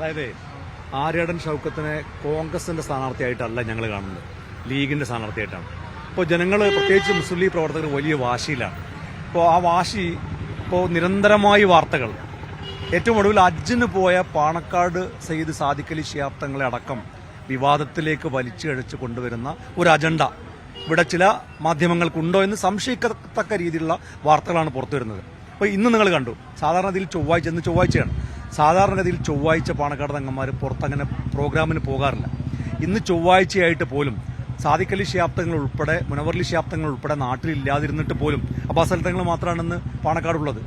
അതായത് ആര്യടൻ ഷൗക്കത്തിനെ കോൺഗ്രസിന്റെ സ്ഥാനാർത്ഥിയായിട്ടല്ല ഞങ്ങൾ കാണുന്നത്. ലീഗിന്റെ സ്ഥാനാർത്ഥിയായിട്ടാണ്. ഇപ്പോൾ ജനങ്ങൾ പ്രത്യേകിച്ച് മുസ്ലിം ലീഗ് പ്രവർത്തകർ വലിയ വാശിയിലാണ് ഇപ്പോൾ ആ വാശി ഇപ്പോൾ നിരന്തരമായി വാർത്തകൾ. ഏറ്റവും ഒടുവിൽ അജ്ജിന് പോയ പാണക്കാട് സയ്യിദ് സാദിഖലി ശിയാബ്ദങ്ങളെ അടക്കം വിവാദത്തിലേക്ക് വലിച്ചു കൊണ്ടുവരുന്ന ഒരു അജണ്ട. ഇവിടെ ചില മാധ്യമങ്ങൾക്കുണ്ടോ എന്ന് സംശയിക്കത്തക്ക രീതിയിലുള്ള വാർത്തകളാണ് പുറത്തു വരുന്നത് അപ്പോൾ ഇന്ന് നിങ്ങൾ കണ്ടു. സാധാരണ ഇതിൽ ചൊവ്വാഴ്ച ഇന്ന് ചൊവ്വാഴ്ചയാണ്. സാധാരണഗതിയിൽ ചൊവ്വാഴ്ച പാണക്കാട് തങ്ങന്മാർ പുറത്തങ്ങനെ പ്രോഗ്രാമിന് പോകാറില്ല. ഇന്ന് ചൊവ്വാഴ്ചയായിട്ട് പോലും സാദിഖലി ശാബ്ദങ്ങൾ ഉൾപ്പെടെ മുനവർലി ശാബ്ദങ്ങൾ ഉൾപ്പെടെ നാട്ടിലില്ലാതിരുന്നിട്ട് പോലും അബ്ബാസ് തങ്ങൾ മാത്രമാണ് ഇന്ന് പാണക്കാടുള്ളത്.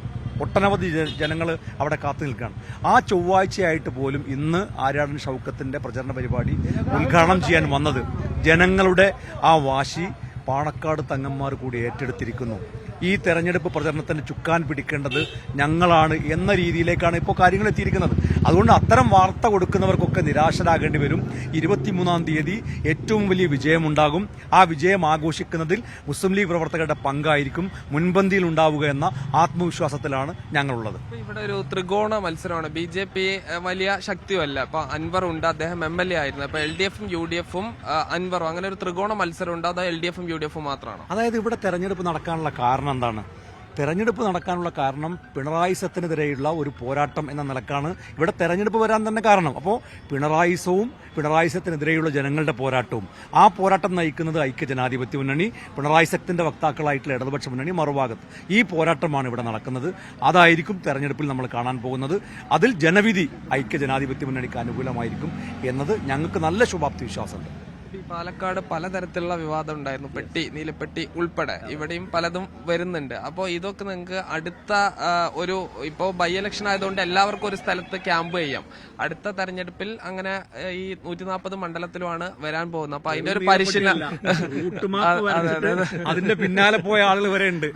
ഒട്ടനവധി ജനങ്ങൾ അവിടെ കാത്തു നിൽക്കുകയാണ്. ആ ചൊവ്വാഴ്ചയായിട്ട് പോലും ഇന്ന് ആര്യാടൻ ഷൗക്കത്തിന്റെ പ്രചരണ പരിപാടി ഉദ്ഘാടനം ചെയ്യാൻ വന്നത് ജനങ്ങളുടെ ആ വാശി പാണക്കാട് തങ്ങന്മാർ കൂടി ഏറ്റെടുത്തിരിക്കുന്നു. ഈ തെരഞ്ഞെടുപ്പ് പ്രചരണത്തിന് ചുക്കാൻ പിടിക്കേണ്ടത് ഞങ്ങളാണ് എന്ന രീതിയിലേക്കാണ് ഇപ്പോൾ കാര്യങ്ങൾ എത്തിയിരിക്കുന്നത്. അതുകൊണ്ട് അത്തരം വാർത്ത കൊടുക്കുന്നവർക്കൊക്കെ നിരാശരാകേണ്ടി വരും. ഇരുപത്തിമൂന്നാം തീയതി ഏറ്റവും വലിയ വിജയമുണ്ടാകും. ആ വിജയം ആഘോഷിക്കുന്നതിൽ മുസ്ലിം ലീഗ് പ്രവർത്തകരുടെ പങ്കായിരിക്കും. മുൻപന്തിയിൽ ഉണ്ടാവുക എന്ന ആത്മവിശ്വാസത്തിലാണ് ഞങ്ങളുള്ളത്. ഇവിടെ ഒരു ത്രികോണ മത്സരമാണ്. ബി ജെ പി വലിയ ശക്തിയല്ല അപ്പൊ അൻവർ ഉണ്ട് അദ്ദേഹം എം എൽ എ ആയിരുന്നു. അപ്പൊ എൽ ഡി എഫും യു ഡി എഫും അൻവറും. അങ്ങനെ ഒരു ത്രികോണ മത്സരം ഉണ്ട് അത് എൽ ഡി എഫും യു ഡി എഫും മാത്രമാണ്. അതായത് ഇവിടെ തെരഞ്ഞെടുപ്പ് നടക്കാനുള്ള കാരണം എന്താണ്? തെരഞ്ഞെടുപ്പ് നടക്കാനുള്ള കാരണം പിണറായി സത്തിനെതിരെയുള്ള ഒരു പോരാട്ടം എന്ന നിലക്കാണ് ഇവിടെ തെരഞ്ഞെടുപ്പ് വരാൻ തന്നെ കാരണം. അപ്പോൾ പിണറായിസവും പിണറായി സത്തിനെതിരെയുള്ള ജനങ്ങളുടെ പോരാട്ടവും. ആ പോരാട്ടം നയിക്കുന്നത് ഐക്യ ജനാധിപത്യ മുന്നണി പിണറായി സത്തിന്റെ വക്താക്കളായിട്ടുള്ള ഇടതുപക്ഷ മുന്നണി മറുഭാഗത്ത്. ഈ പോരാട്ടമാണ് ഇവിടെ നടക്കുന്നത്. അതായിരിക്കും തെരഞ്ഞെടുപ്പിൽ നമ്മൾ കാണാൻ പോകുന്നത്. അതിൽ ജനവിധി ഐക്യ ജനാധിപത്യ മുന്നണിക്ക് അനുകൂലമായിരിക്കും എന്നത് ഞങ്ങൾക്ക് നല്ല ശുഭാപ്തി വിശ്വാസമുണ്ട് ഈ പാലക്കാട് പലതരത്തിലുള്ള വിവാദം ഉണ്ടായിരുന്നു. പെട്ടി നീലപ്പെട്ടി ഉൾപ്പെടെ. ഇവിടെയും പലതും വരുന്നുണ്ട്. അപ്പോൾ ഇതൊക്കെ നിങ്ങൾക്ക് അടുത്ത ഒരു ഇപ്പോ ബൈ ഇലക്ഷൻ ആയതുകൊണ്ട് എല്ലാവർക്കും ഒരു സ്ഥലത്ത് ക്യാമ്പ് ചെയ്യാം. അടുത്ത തെരഞ്ഞെടുപ്പിൽ അങ്ങനെ ഈ നൂറ്റി നാൽപ്പത് മണ്ഡലത്തിലുമാണ് വരാൻ പോകുന്നത്. അപ്പൊ അതിന്റെ ഒരു പരിശീലനം. അതിന്റെ പിന്നാലെ പോയ ആളുകൾ വരെ ഉണ്ട്.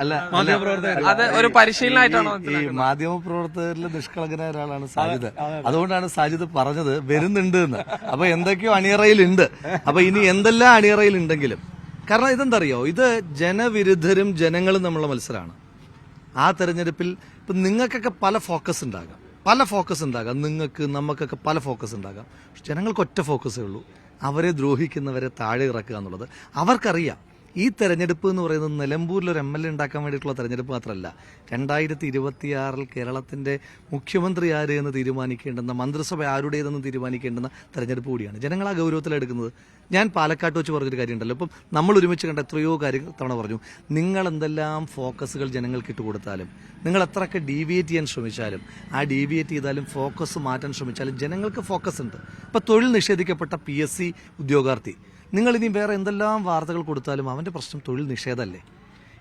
അത് ഒരു പരിശീലനമായിട്ടാണോ ഈ മാധ്യമ പ്രവർത്തകരിൽ നിഷ്കളങ്കനായ ഒരാളാണ് സാജിദ്. അതുകൊണ്ടാണ് സാജിദ് പറഞ്ഞത് വരുന്നുണ്ട് എന്ന്. അപ്പൊ എന്തൊക്കെയോ അണിയറയിലുണ്ട്. അപ്പൊ ഇനി എന്തെല്ലാം അണിയറയിലുണ്ടെങ്കിലും. കാരണം ഇതെന്തറിയോ? ഇത് ജനവിരുദ്ധരും ജനങ്ങളും നമ്മളെ മത്സരമാണ് ആ തെരഞ്ഞെടുപ്പിൽ ഇപ്പൊ നിങ്ങൾക്കൊക്കെ പല ഫോക്കസ് ഉണ്ടാകാം. പല ഫോക്കസ് ഉണ്ടാകാം. നിങ്ങൾക്ക് നമുക്കൊക്കെ പല ഫോക്കസ് ഉണ്ടാകാം. പക്ഷെ ജനങ്ങൾക്ക് ഒറ്റ ഫോക്കസേ ഉള്ളൂ. അവരെ ദ്രോഹിക്കുന്നവരെ താഴെ ഇറക്കുക എന്നുള്ളത്. അവർക്കറിയാം. ഈ തെരഞ്ഞെടുപ്പ് എന്ന് പറയുന്നത് നിലമ്പൂരിൽ ഒരു എം എൽ എ ഉണ്ടാക്കാൻ വേണ്ടിയിട്ടുള്ള തെരഞ്ഞെടുപ്പ് മാത്രമല്ല. രണ്ടായിരത്തി ഇരുപത്തിയാറിൽ കേരളത്തിന്റെ മുഖ്യമന്ത്രി ആര് എന്ന് തീരുമാനിക്കേണ്ടുന്ന മന്ത്രിസഭ ആരുടേതെന്ന് തീരുമാനിക്കേണ്ടുന്ന തെരഞ്ഞെടുപ്പ് കൂടിയാണ്. ജനങ്ങൾ ആ ഗൗരവത്തിലെടുക്കുന്നത് ഞാൻ പാലക്കാട്ട് വെച്ച് പറഞ്ഞൊരു കാര്യമുണ്ടല്ലോ. ഇപ്പം നമ്മൾ ഒരുമിച്ച് കണ്ട എത്രയോ കാര്യം തവണ പറഞ്ഞു. നിങ്ങൾ എന്തെല്ലാം ഫോക്കസുകൾ ജനങ്ങൾക്ക് ഇട്ട് കൊടുത്താലും നിങ്ങൾ എത്രയൊക്കെ ഡീവിയേറ്റ് ചെയ്യാൻ ശ്രമിച്ചാലും ആ ഡീവിയേറ്റ് ചെയ്താലും ഫോക്കസ് മാറ്റാൻ ശ്രമിച്ചാലും ജനങ്ങൾക്ക് ഫോക്കസ് ഉണ്ട്. ഇപ്പം തൊഴിൽ നിഷേധിക്കപ്പെട്ട പി എസ് സി ഉദ്യോഗാർത്ഥി നിങ്ങൾ ഇനി വേറെ എന്തെല്ലാം വാർത്തകൾ കൊടുത്താലും അവന്റെ പ്രശ്നം തൊഴിൽ നിഷേധമല്ലേ?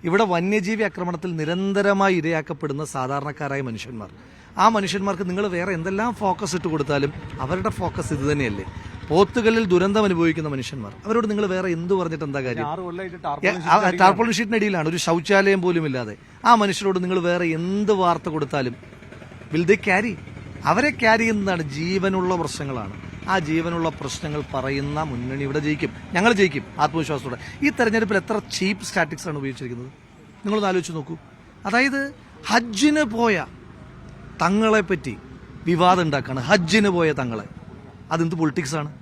ഇവിടെ വന്യജീവി ആക്രമണത്തിൽ നിരന്തരമായി ഇരയാക്കപ്പെടുന്ന സാധാരണക്കാരായ മനുഷ്യന്മാർ. ആ മനുഷ്യന്മാർക്ക് നിങ്ങൾ വേറെ എന്തെല്ലാം ഫോക്കസ് ഇട്ട് കൊടുത്താലും അവരുടെ ഫോക്കസ് ഇത് തന്നെയല്ലേ? പോത്തുകളിൽ ദുരന്തം അനുഭവിക്കുന്ന മനുഷ്യന്മാർ. അവരോട് നിങ്ങൾ വേറെ എന്ത് പറഞ്ഞിട്ട് എന്താ കാര്യം? ടാർപോളിൻ ഷീറ്റിനടിയിലാണ് ഒരു ശൗചാലയം പോലും ഇല്ലാതെ ആ മനുഷ്യരോട് നിങ്ങൾ വേറെ എന്ത് വാർത്ത കൊടുത്താലും വിൽ ദേ ക്യാരി അവരെ ക്യാരി ചെയ്യുന്നതാണ് ജീവനുള്ള പ്രശ്നങ്ങളാണ്. ആ ജീവനുള്ള പ്രശ്നങ്ങൾ പറയുന്ന മുന്നണി ഇവിടെ ജയിക്കും. ഞങ്ങൾ ജയിക്കും ആത്മവിശ്വാസത്തോടെ. ഈ തെരഞ്ഞെടുപ്പിൽ എത്ര ചീപ്പ് സ്റ്റാറ്റിക്സ് ആണ് ഉപയോഗിച്ചിരിക്കുന്നത്? നിങ്ങളൊന്ന് ആലോചിച്ച് നോക്കൂ. അതായത് ഹജ്ജിന് പോയ തങ്ങളെ പറ്റി വിവാദം ഉണ്ടാക്കാണ്. ഹജ്ജിന് പോയ തങ്ങളെ. അതെന്ത് പൊളിറ്റിക്സ് ആണ്?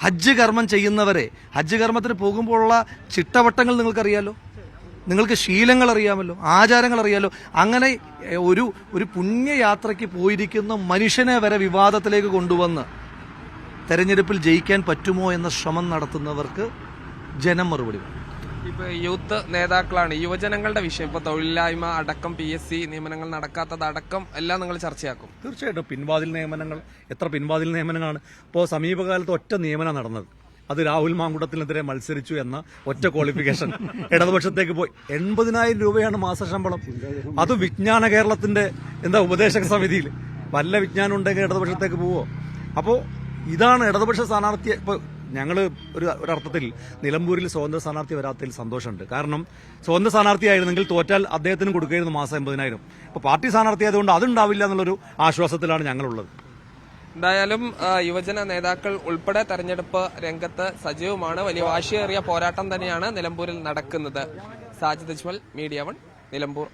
ഹജ്ജ് കർമ്മം ചെയ്യുന്നവരെ ഹജ്ജ് കർമ്മത്തിന് പോകുമ്പോഴുള്ള ചിട്ടവട്ടങ്ങൾ നിങ്ങൾക്കറിയാലോ? നിങ്ങൾക്ക് ശീലങ്ങൾ അറിയാമല്ലോ ആചാരങ്ങൾ അറിയാമല്ലോ അങ്ങനെ ഒരു ഒരു പുണ്യയാത്രയ്ക്ക് പോയിരിക്കുന്ന മനുഷ്യനെ വരെ വിവാദത്തിലേക്ക് കൊണ്ടുവന്ന് തെരഞ്ഞെടുപ്പിൽ ജയിക്കാൻ പറ്റുമോ എന്ന ശ്രമം നടത്തുന്നവർക്ക് ജനം മറുപടി. ഇപ്പൊ യൂത്ത് നേതാക്കളാണ് യുവജനങ്ങളുടെ വിഷയം. ഇപ്പൊ തൊഴിലില്ലായ്മ അടക്കം പി എസ് സി നിയമനങ്ങൾ നടക്കാത്തത് അടക്കം എല്ലാം നിങ്ങൾ ചർച്ചയാക്കും. തീർച്ചയായിട്ടും പിൻവാതിൽ നിയമനങ്ങൾ എത്ര പിൻവാതിൽ നിയമനങ്ങളാണ്. ഇപ്പോൾ സമീപകാലത്ത് ഒറ്റ നിയമനം നടന്നത്. അത് രാഹുൽ മാങ്കുടത്തിനെതിരെ മത്സരിച്ചു എന്ന ഒറ്റ ക്വാളിഫിക്കേഷൻ ഇടതുപക്ഷത്തേക്ക് പോയി. എൺപതിനായിരം രൂപയാണ് മാസശമ്പളം. അത് വിജ്ഞാന കേരളത്തിന്റെ എന്താ ഉപദേശക സമിതിയിൽ. വല്ല വിജ്ഞാനം ഉണ്ടെങ്കിൽ ഇടതുപക്ഷത്തേക്ക് പോവോ? അപ്പോൾ ഇതാണ് ഇടതുപക്ഷ സ്ഥാനാർത്ഥിയെ ഇപ്പോൾ ഞങ്ങൾ ഒരു ഒരർത്ഥത്തിൽ നിലമ്പൂരിൽ സ്വതന്ത്ര സ്ഥാനാർത്ഥി വരാത്തതിൽ സന്തോഷമുണ്ട്. കാരണം സ്വതന്ത്ര സ്ഥാനാർത്ഥിയായിരുന്നെങ്കിൽ തോറ്റാൽ അദ്ദേഹത്തിന് കൊടുക്കുകയായിരുന്നു മാസം എൺപതിനായിരം. ഇപ്പോൾ പാർട്ടി സ്ഥാനാർത്ഥി ആയതുകൊണ്ട് അതുണ്ടാവില്ല എന്നുള്ളൊരു ആശ്വാസത്തിലാണ് ഞങ്ങളുള്ളത്. എന്തായാലും യുവജന നേതാക്കൾ ഉൾപ്പെടെ തെരഞ്ഞെടുപ്പ് രംഗത്ത് സജീവമാണ്. വലിയ വാശിയേറിയ പോരാട്ടം തന്നെയാണ് നിലമ്പൂരിൽ നടക്കുന്നത്. Sajid Ajmal media one Nilambur.